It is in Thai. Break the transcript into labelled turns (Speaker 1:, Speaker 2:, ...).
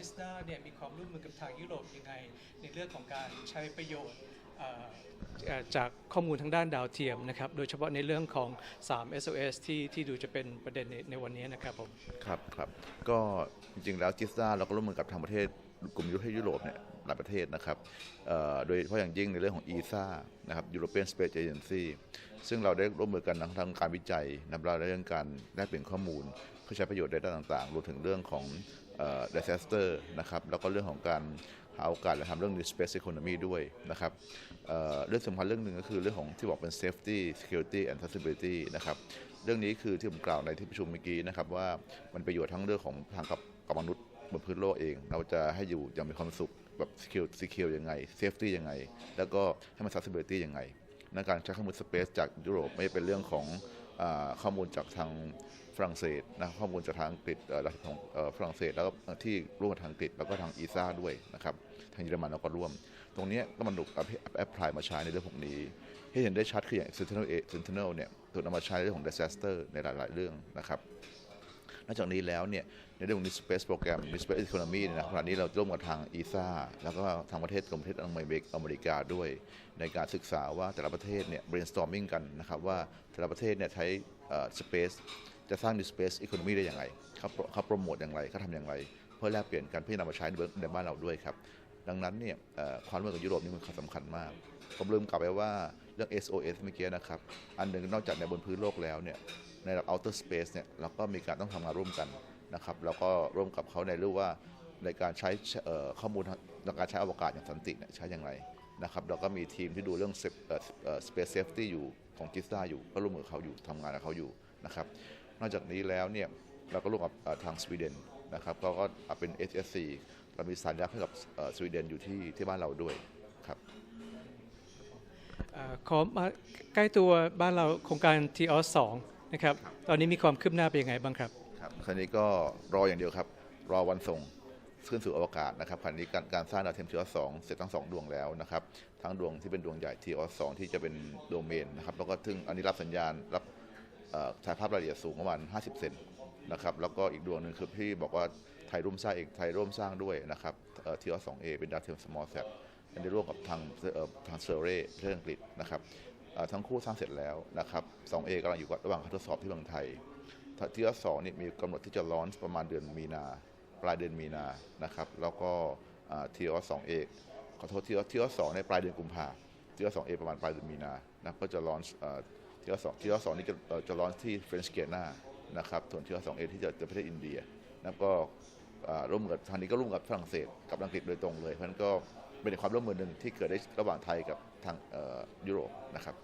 Speaker 1: จิสนาเนี่ยมีความร่วมมือกับทางยุโรปยังไง ในเรื่องของการใช้ประโยชน์จากข้อมูลทางด้านดาวเทียมนะครับ โดยเฉพาะในเรื่องของ 3 SOS ที่ที่ดูจะเป็นประเด็นในในวันนี้นะครับผม
Speaker 2: ครับครับ ก็จริงๆแล้วจิสตาเราก็ร่วมมือกับทางประเทศ กลุ่มประเทศยุโรปเนี่ยหลายประเทศนะครับโดยเฉพาะอย่างยิ่งในเรื่องของ ESA นะครับ European Space Agency ซึ่งเราได้ร่วมมือกันทั้งทางการวิจัยนะครับเราได้เรื่องการแลกเปลี่ยนข้อมูล เพื่อใช้ประโยชน์ในด้านต่างๆ รวมถึงเรื่องของ disaster นะครับแล้วก็เรื่องของการหาโอกาสและทำเรื่อง New Space Economy ด้วยนะครับเเรื่องสำคัญเรื่องหนึ่งก็คือเรื่องของที่บอกเป็น safety security and accessibility นะครับเรื่องนี้คือที่ผมกล่าวในที่ประชุมเมื่อกี้นะครับว่ามันประโยชน์ทั้งเรื่องของทางกับกับมนุษย์ บนพื้นโลกเอง เราจะให้อยู่อย่างมีความสุขแบบสกิลสกิลยังไงเซฟตี้ยังไง แล้วก็ให้มัน accessibility ยังไงในการใช้ข้อมูลสเปซจากยุโรปไม่เป็นเรื่องของอข้อมูลจากทางฝรั่งเศสนะข้อมูลจากทางอังกฤษเอ่อของฝรั่งเศสแล้วก็ที่ร่วมทางอังกฤษแล้วก็ทางอีซ่าด้วยนะครับทางเยอรมันเราก็ร่วม ตรงนี้ก็มันถูกแอพพลายมาใช้ในเรื่องพวกนี้ที่เห็นได้ชัดคืออย่าง Sentinel A Sentinel เนี่ยถูกนำมาใช้ในเรื่องของ disaster ในหลาย ๆ เรื่องนะครับ นอกจากนี้แล้วเนี่ยในเรื่องของ New Space Program New Space Economy เนี่ยนะขณะนี้เราร่วมกับทาง ESA แล้วก็ทางประเทศกรมประเทศอเมริกอเมริกาด้วย ในการศึกษาว่าแต่ละประเทศเนี่ย brainstorming กันนะครับว่าแต่ละประเทศเนี่ยใช้เอ่อ space จะสร้าง New Space Economy ได้อย่างไรเขาเขาโปรโมทอย่างไรเขาทำอย่างไร เพื่อแลกเปลี่ยนกันเพื่อนำมาใช้ในในบ้านเราด้วยครับดังนั้นเนี่ยความร่วมมือกับยุโรปนี่มันสำคัญมาก ผมลืมกลับไปว่าเรื่อง SOS เมื่อกี้นะครับ อันหนึ่งนอกจากในบนพื้นโลกแล้วเนี่ย ในระดับ outer space เนี่ยเราก็มีการต้องทำงานร่วมกันนะครับแล้วก็ร่วมกับเขาในเรื่องว่าในการใช้ข้อมูลในการใช้อวกาศอย่างสันติเนี่ยใช้อย่างไรนะครับเราก็มีทีมที่ดูเรื่อง space safety อยู่ของจิสตาอยู่ก็ร่วมมือเขาอยู่ทำงานกับเขาอยู่นะครับนอกจากนี้แล้วเนี่ยเราก็ร่วมกับทางสวีเดนนะครับก็ก็เป็น HSC เรามีสัญญาให้กับสวีเดนอยู่ที่ที่บ้านเราด้วยครับ
Speaker 1: ขอมาใกล้ตัวบ้านเราโครงการ t อ s 2 นะครับ ตอนนี้มีความคืบหน้าเป็นยังไงบ้างครับ
Speaker 2: ครับคราวนี้ก็รออย่างเดียวครับ รอวันส่งขึ้นสู่อวกาศนะครับคราวนี้การการสร้างดาวเทียมทีออสองเสร็จทั้งสองดวงแล้วนะครับทั้งดวงที่เป็นดวงใหญ่ทีออสสองที่จะเป็นดวงเมนนะครับแล้วก็ซึ่งอันนี้รับสัญญาณรับเอ่อถ่ายภาพรายละเอียดสูงประมาณ 50 เซนนะครับแล้วก็อีกดวงหนึ่งคือที่บอกว่าไทยร่วมสร้างเองไทยร่วมสร้างด้วยนะครับทีออสสองเอเป็นดาวเทียม small sat อันนี้ร่วมกับทางเอ่อทางเซอร์เรประเทศอังกฤษนะครับเอ่อ ทั้งคู่สร้างเสร็จแล้วนะครับ 2A กำลังอยู่ระหว่างการทดสอบที่เมืองไทยทีละสองนี่มีกำหนดที่จะลอนประมาณเดือนมีนาปลายเดือนมีนานะครับ แล้วก็ทีละสองเอขอโทษทีละทีละสองในปลายเดือนกุมภาทีละสองเอประมาณปลายเดือนมีนานะก็จะลอนทีละสองทีละสองนี่จะจะลอนที่เฟรนช์เกียนานะครับส่วนทีละสองเอที่จะจะประเทศอินเดียนะก็ร่วมกับทางนี้ก็ร่วมกับฝรั่งเศสกับอังกฤษโดยตรงเลยเพราะฉะนั้นก็ เป็นความร่วมมือหนึ่งที่เกิดได้ระหว่างไทยกับทางยุโรปนะครับ